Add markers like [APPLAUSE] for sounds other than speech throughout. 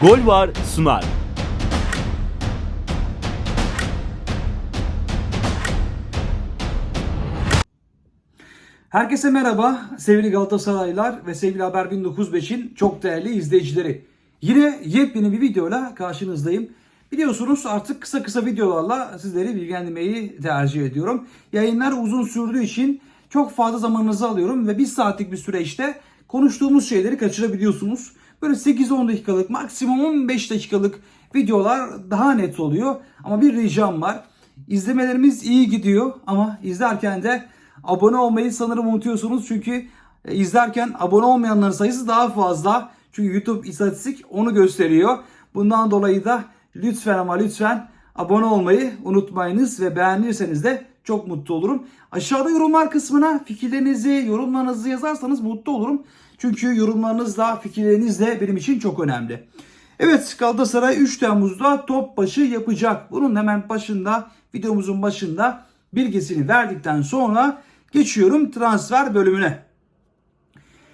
Gol var sunar. Herkese merhaba sevgili Galatasaraylılar ve sevgili Haber 1905'in çok değerli izleyicileri. Yine yepyeni bir videoyla karşınızdayım. Biliyorsunuz artık kısa kısa videolarla sizleri bilgilendirmeyi tercih ediyorum. Yayınlar uzun sürdüğü için çok fazla zamanınızı alıyorum ve bir saatlik bir süreçte konuştuğumuz şeyleri kaçırabiliyorsunuz. Böyle 8-10 dakikalık maksimum 15 dakikalık videolar daha net oluyor. Ama bir ricam var. İzlemelerimiz iyi gidiyor ama izlerken de abone olmayı sanırım unutuyorsunuz. Çünkü e, izlerken abone olmayanların sayısı daha fazla. Çünkü YouTube istatistik onu gösteriyor. Bundan dolayı da lütfen ama lütfen abone olmayı unutmayınız ve beğenirseniz de çok mutlu olurum. Aşağıda yorumlar kısmına fikirlerinizi, yorumlarınızı yazarsanız mutlu olurum. Çünkü yorumlarınızla, fikirleriniz de benim için çok önemli. Evet Galatasaray 3 Temmuz'da top başı yapacak. Bunun hemen başında, videomuzun başında bilgisini verdikten sonra geçiyorum transfer bölümüne.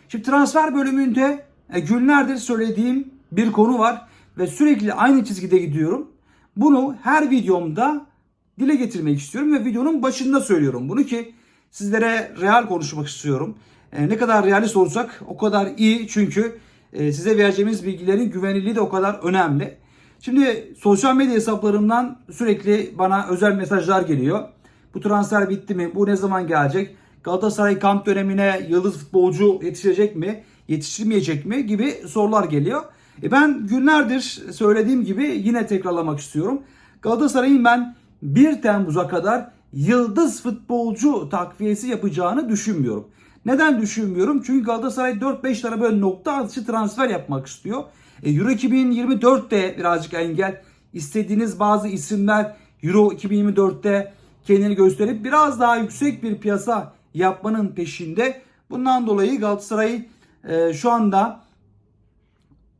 Şimdi transfer bölümünde e, günlerdir söylediğim bir konu var ve sürekli aynı çizgide gidiyorum. Bunu her videomda dile getirmek istiyorum ve videonun başında söylüyorum bunu ki sizlere real konuşmak istiyorum. E, ne kadar realist olsak o kadar iyi çünkü e, size vereceğimiz bilgilerin güvenilirliği de o kadar önemli. Şimdi sosyal medya hesaplarımdan sürekli bana özel mesajlar geliyor. Bu transfer bitti mi? Bu ne zaman gelecek? Galatasaray kamp dönemine yıldız futbolcu yetişecek mi? Yetiştirmeyecek mi? Gibi sorular geliyor. E ben günlerdir söylediğim gibi yine tekrarlamak istiyorum. Galatasaray'ın ben 1 Temmuz'a kadar yıldız futbolcu takviyesi yapacağını düşünmüyorum. Neden düşünmüyorum? Çünkü Galatasaray 4-5 tane böyle nokta atışı transfer yapmak istiyor. E, Euro 2024'te birazcık engel. İstediğiniz bazı isimler Euro 2024'te kendini gösterip biraz daha yüksek bir piyasa yapmanın peşinde. Bundan dolayı Galatasaray e, şu anda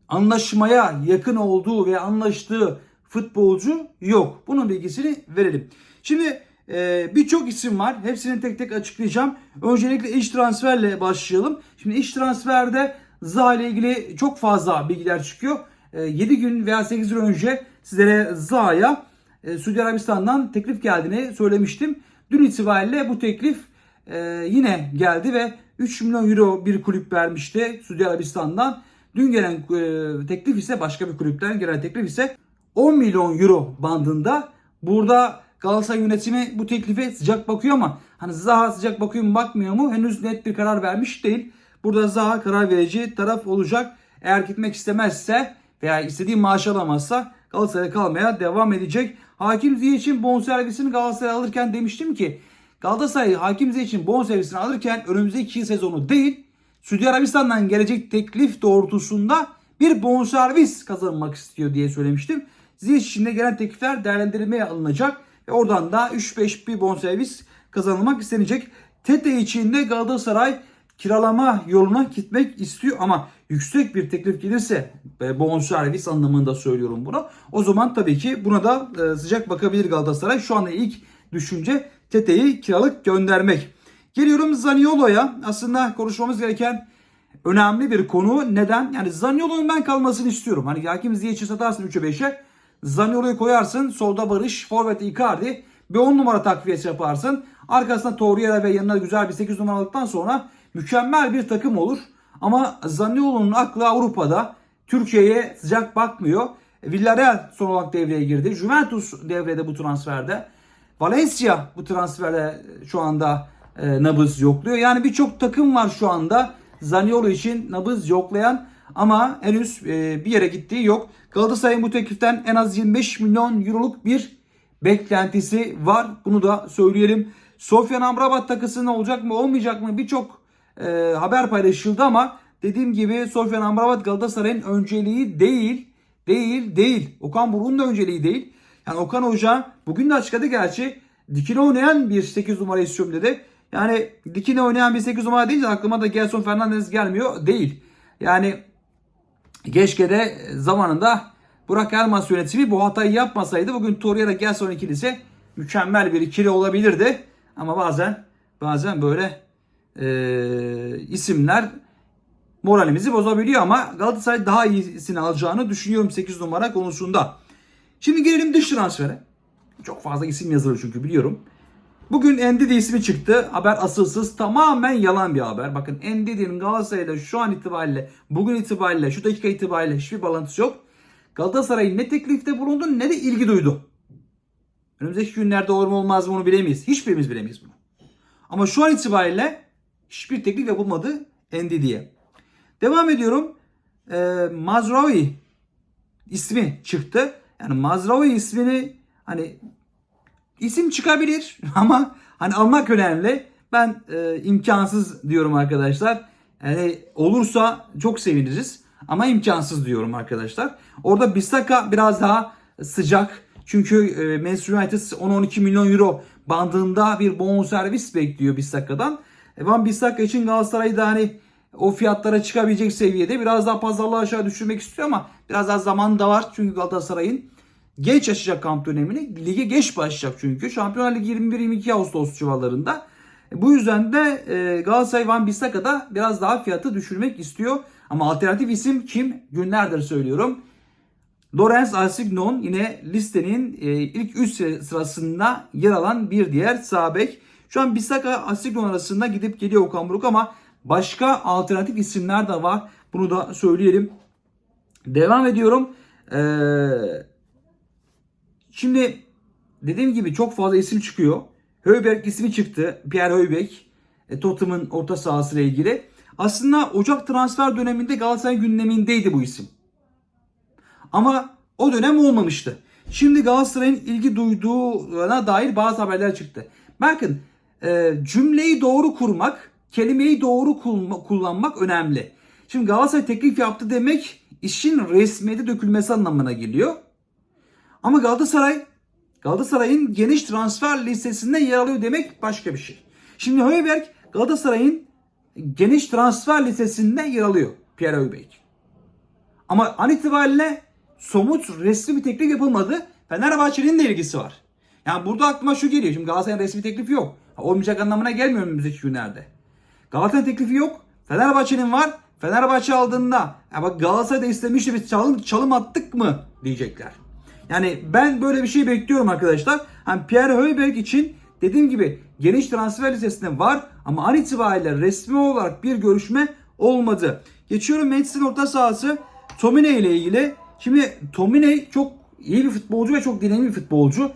anlaşmaya yakın olduğu ve anlaştığı futbolcu yok. Bunun bilgisini verelim. Şimdi e, birçok isim var. Hepsini tek tek açıklayacağım. Öncelikle iş transferle başlayalım. Şimdi iş transferde Zaha ile ilgili çok fazla bilgiler çıkıyor. E, 7 gün veya 8 gün önce sizlere Zaha'ya e, Suudi Arabistan'dan teklif geldiğini söylemiştim. Dün itibariyle bu teklif e, yine geldi ve 3 milyon euro bir kulüp vermişti Suudi Arabistan'dan. Dün gelen e, teklif ise başka bir kulüpten gelen teklif ise 10 milyon euro bandında. Burada Galatasaray yönetimi bu teklife sıcak bakıyor ama hani Zaha sıcak bakıyor mu bakmıyor mu henüz net bir karar vermiş değil. Burada Zaha karar verici taraf olacak. Eğer gitmek istemezse veya istediği maaşı alamazsa Galatasaray'a kalmaya devam edecek. Hakim Ziyech'in bonservisini Galatasaray alırken demiştim ki Galatasaray Hakim Ziyech'in bonservisini alırken önümüzdeki sezonu değil Suudi Arabistan'dan gelecek teklif doğrultusunda bir bonservis kazanmak istiyor diye söylemiştim. Ziyech için de gelen teklifler değerlendirilmeye alınacak ve oradan da 3-5 bir bonservis kazanılmak istenecek. Tete için de Galatasaray kiralama yoluna gitmek istiyor ama yüksek bir teklif gelirse e, bonservis anlamında söylüyorum bunu. O zaman tabii ki buna da e, sıcak bakabilir Galatasaray. Şu anda ilk düşünce Tete'yi kiralık göndermek. Geliyorum Zaniolo'ya. Aslında konuşmamız gereken önemli bir konu. Neden? Yani Zaniolo'nun ben kalmasını istiyorum. Hani Hakim Ziyech'i satarsın 3'e 5'e. Zaniolo'yu koyarsın. Solda Barış, Forvet Icardi. Bir 10 numara takviyesi yaparsın. Arkasına Torreira ve yanına güzel bir 8 numaralıktan sonra mükemmel bir takım olur. Ama Zaniolo'nun aklı Avrupa'da. Türkiye'ye sıcak bakmıyor. Villarreal son olarak devreye girdi. Juventus devrede bu transferde. Valencia bu transferde şu anda e, nabız yokluyor. Yani birçok takım var şu anda Zaniolo için nabız yoklayan ama henüz e, bir yere gittiği yok. Galatasaray'ın bu tekliften en az 25 milyon euroluk bir beklentisi var. Bunu da söyleyelim. Sofyan Amrabat takısı ne olacak mı olmayacak mı birçok e, haber paylaşıldı ama dediğim gibi Sofyan Amrabat Galatasaray'ın önceliği değil. Değil, değil. Okan Buruk'un da önceliği değil. Yani Okan Hoca bugün de açıkladı gerçi dikine oynayan bir 8 numara istiyorum dedi. Yani dikine oynayan bir 8 numara deyince aklıma da Gelson Fernandez gelmiyor. Değil. Yani keşke de zamanında Burak Elmas yönetimi bu hatayı yapmasaydı bugün Torreira Gelson ikilisi mükemmel bir ikili olabilirdi. Ama bazen bazen böyle e, isimler moralimizi bozabiliyor ama Galatasaray daha iyisini alacağını düşünüyorum 8 numara konusunda. Şimdi gelelim dış transfere. Çok fazla isim yazılır çünkü biliyorum. Bugün Endidi ismi çıktı. Haber asılsız. Tamamen yalan bir haber. Bakın Endidi'nin Galatasaray'la şu an itibariyle, bugün itibariyle, şu dakika itibariyle hiçbir bağlantısı yok. Galatasaray ne teklifte bulundu ne de ilgi duydu. Önümüzdeki günlerde olur mu olmaz mı onu bilemeyiz. Hiçbirimiz bilemeyiz bunu. Ama şu an itibariyle hiçbir teklif yapılmadı Endidi'ye. Devam ediyorum. Ee, Mazraoui ismi çıktı. Yani Mazraoui ismini hani isim çıkabilir [LAUGHS] ama hani almak önemli. Ben e, imkansız diyorum arkadaşlar. Yani olursa çok seviniriz ama imkansız diyorum arkadaşlar. Orada Bissaka biraz daha sıcak. Çünkü e, Manchester United 10-12 milyon euro bandında bir bonservis bekliyor Bissaka'dan. E, Van Bissaka için Galatasaray da hani o fiyatlara çıkabilecek seviyede biraz daha pazarlığı aşağı düşürmek istiyor ama biraz daha zaman da var. Çünkü Galatasaray'ın geç açacak kamp dönemini. Lige geç başlayacak çünkü. Şampiyonlar Ligi 21-22 Ağustos civarlarında. E, Bu yüzden de e, Galatasaray Van Bissaka'da biraz daha fiyatı düşürmek istiyor. Ama alternatif isim kim? Günlerdir söylüyorum. Lorenz Asignon yine listenin e, ilk 3 sırasında yer alan bir diğer sağ. Şu an Bissaka Asignon arasında gidip geliyor Okan Buruk ama başka alternatif isimler de var. Bunu da söyleyelim. Devam ediyorum. Eee Şimdi dediğim gibi çok fazla isim çıkıyor. Höyberg ismi çıktı. Pierre Höyberg. E, Tottenham'ın orta sahasıyla ilgili. Aslında Ocak transfer döneminde Galatasaray gündemindeydi bu isim. Ama o dönem olmamıştı. Şimdi Galatasaray'ın ilgi duyduğuna dair bazı haberler çıktı. Bakın e, cümleyi doğru kurmak, kelimeyi doğru kullanmak önemli. Şimdi Galatasaray teklif yaptı demek işin resmiyete dökülmesi anlamına geliyor. Ama Galatasaray Galatasaray'ın geniş transfer listesinde yer alıyor demek başka bir şey. Şimdi Højbjerg Galatasaray'ın geniş transfer listesinde yer alıyor. Pierre Højbjerg. Ama an itibariyle somut resmi bir teklif yapılmadı. Fenerbahçe'nin de ilgisi var. Yani burada aklıma şu geliyor. Şimdi Galatasaray'ın resmi teklifi yok. Olmayacak anlamına gelmiyor önümüzdeki günlerde. Galatasaray'ın teklifi yok. Fenerbahçe'nin var. Fenerbahçe aldığında ya bak Galatasaray da istemişti biz çalım, çalım attık mı diyecekler. Yani ben böyle bir şey bekliyorum arkadaşlar. Hani Pierre Højbjerg için dediğim gibi geniş transfer listesinde var ama an itibariyle resmi olarak bir görüşme olmadı. Geçiyorum Manchester'ın orta sahası Tomine ile ilgili. Şimdi Tomine çok iyi bir futbolcu ve çok dinamik bir futbolcu.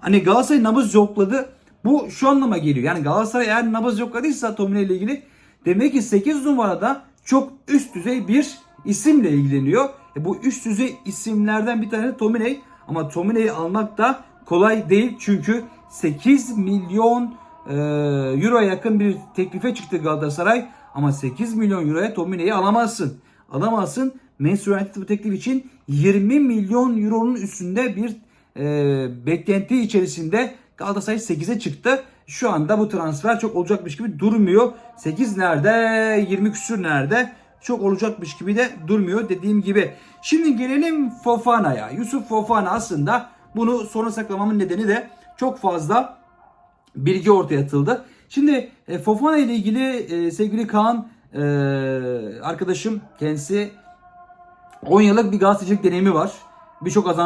Hani Galatasaray nabız yokladı. Bu şu anlama geliyor. Yani Galatasaray eğer nabız yokladıysa Tomine ile ilgili demek ki 8 numarada çok üst düzey bir isimle ilgileniyor. E bu üst düzey isimlerden bir tanesi Tomine. Ama Tomine'yi almak da kolay değil. Çünkü 8 milyon e, euroya yakın bir teklife çıktı Galatasaray. Ama 8 milyon euroya Tomine'yi alamazsın. Alamazsın. Manchester United bu teklif için 20 milyon euronun üstünde bir e, beklenti içerisinde Galatasaray 8'e çıktı. Şu anda bu transfer çok olacakmış gibi durmuyor. 8 nerede? 20 küsür nerede? Çok olacakmış gibi de durmuyor dediğim gibi. Şimdi gelelim Fofana'ya. Yusuf Fofana aslında bunu sona saklamamın nedeni de çok fazla bilgi ortaya atıldı. Şimdi e, Fofana ile ilgili e, sevgili Kaan e, arkadaşım kendisi 10 yıllık bir gazetecilik deneyimi var. Birçok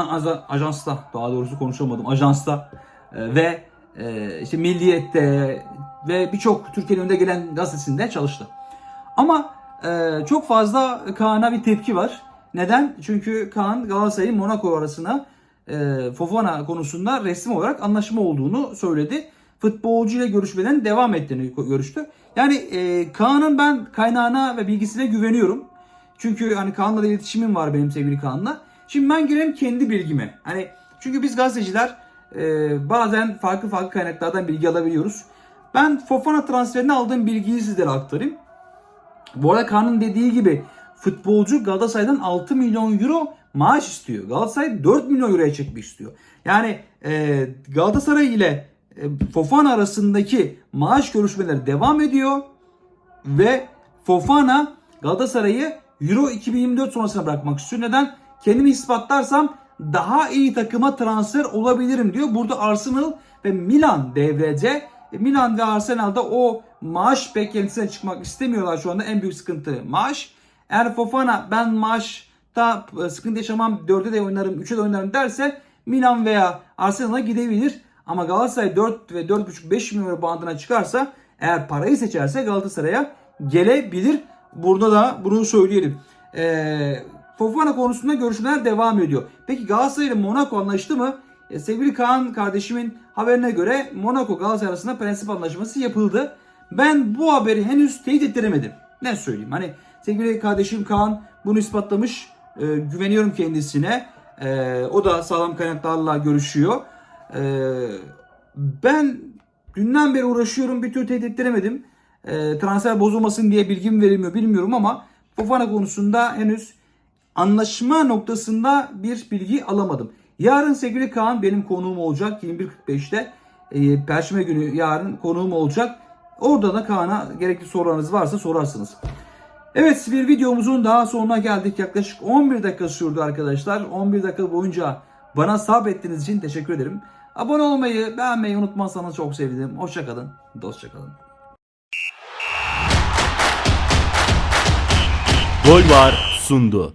ajansta daha doğrusu konuşamadım ajansta e, ve işte Milliyet'te ve birçok Türkiye'nin önde gelen gazetesinde çalıştı. Ama e, çok fazla Kaan'a bir tepki var. Neden? Çünkü Kaan Galatasaray'ın Monaco arasına e, Fofana konusunda resmi olarak anlaşma olduğunu söyledi. Futbolcuyla görüşmeden devam ettiğini görüştü. Yani e, Kaan'ın ben kaynağına ve bilgisine güveniyorum. Çünkü hani Kaan'la da iletişimim var benim sevgili Kaan'la. Şimdi ben gireyim kendi bilgime. Hani çünkü biz gazeteciler e, bazen farklı farklı kaynaklardan bilgi alabiliyoruz. Ben Fofana transferine aldığım bilgiyi sizlere aktarayım. Bu arada Kaan'ın dediği gibi futbolcu Galatasaray'dan 6 milyon euro maaş istiyor. Galatasaray 4 milyon euroya çekmek istiyor. Yani e, Galatasaray ile e, Fofana arasındaki maaş görüşmeleri devam ediyor. Ve Fofana Galatasaray'ı Euro 2024 sonrasına bırakmak istiyor. Neden? Kendimi ispatlarsam daha iyi takıma transfer olabilirim diyor. Burada Arsenal ve Milan devrede. E, Milan ve Arsenal'da o maaş beklentisine çıkmak istemiyorlar şu anda. En büyük sıkıntı maaş. Eğer Fofana ben maçta e, sıkıntı yaşamam 4'e de oynarım 3'e de oynarım derse Milan veya Arsenal'a gidebilir. Ama Galatasaray 4 ve 4,5-5 milyon euro bandına çıkarsa eğer parayı seçerse Galatasaray'a gelebilir. Burada da bunu söyleyelim. Ee, Fofana konusunda görüşmeler devam ediyor. Peki Galatasaray ile Monaco anlaştı mı? E, sevgili Kaan kardeşimin haberine göre Monaco Galatasaray arasında prensip anlaşması yapıldı. Ben bu haberi henüz teyit ettiremedim. Ne söyleyeyim? Hani sevgili kardeşim Kaan bunu ispatlamış. E, güveniyorum kendisine. E, o da sağlam kaynaklarla görüşüyor. E, ben dünden beri uğraşıyorum bir türlü teyit ettiremedim. E, transfer bozulmasın diye bilgim verilmiyor bilmiyorum ama Fofana konusunda henüz anlaşma noktasında bir bilgi alamadım. Yarın sevgili Kaan benim konuğum olacak 21.45'te. E, Perşembe günü yarın konuğum olacak. Orada da Kaan'a gerekli sorularınız varsa sorarsınız. Evet bir videomuzun daha sonuna geldik. Yaklaşık 11 dakika sürdü arkadaşlar. 11 dakika boyunca bana sabrettiğiniz için teşekkür ederim. Abone olmayı, beğenmeyi unutmazsanız çok sevinirim. Hoşçakalın, dostça kalın. Gol var sundu.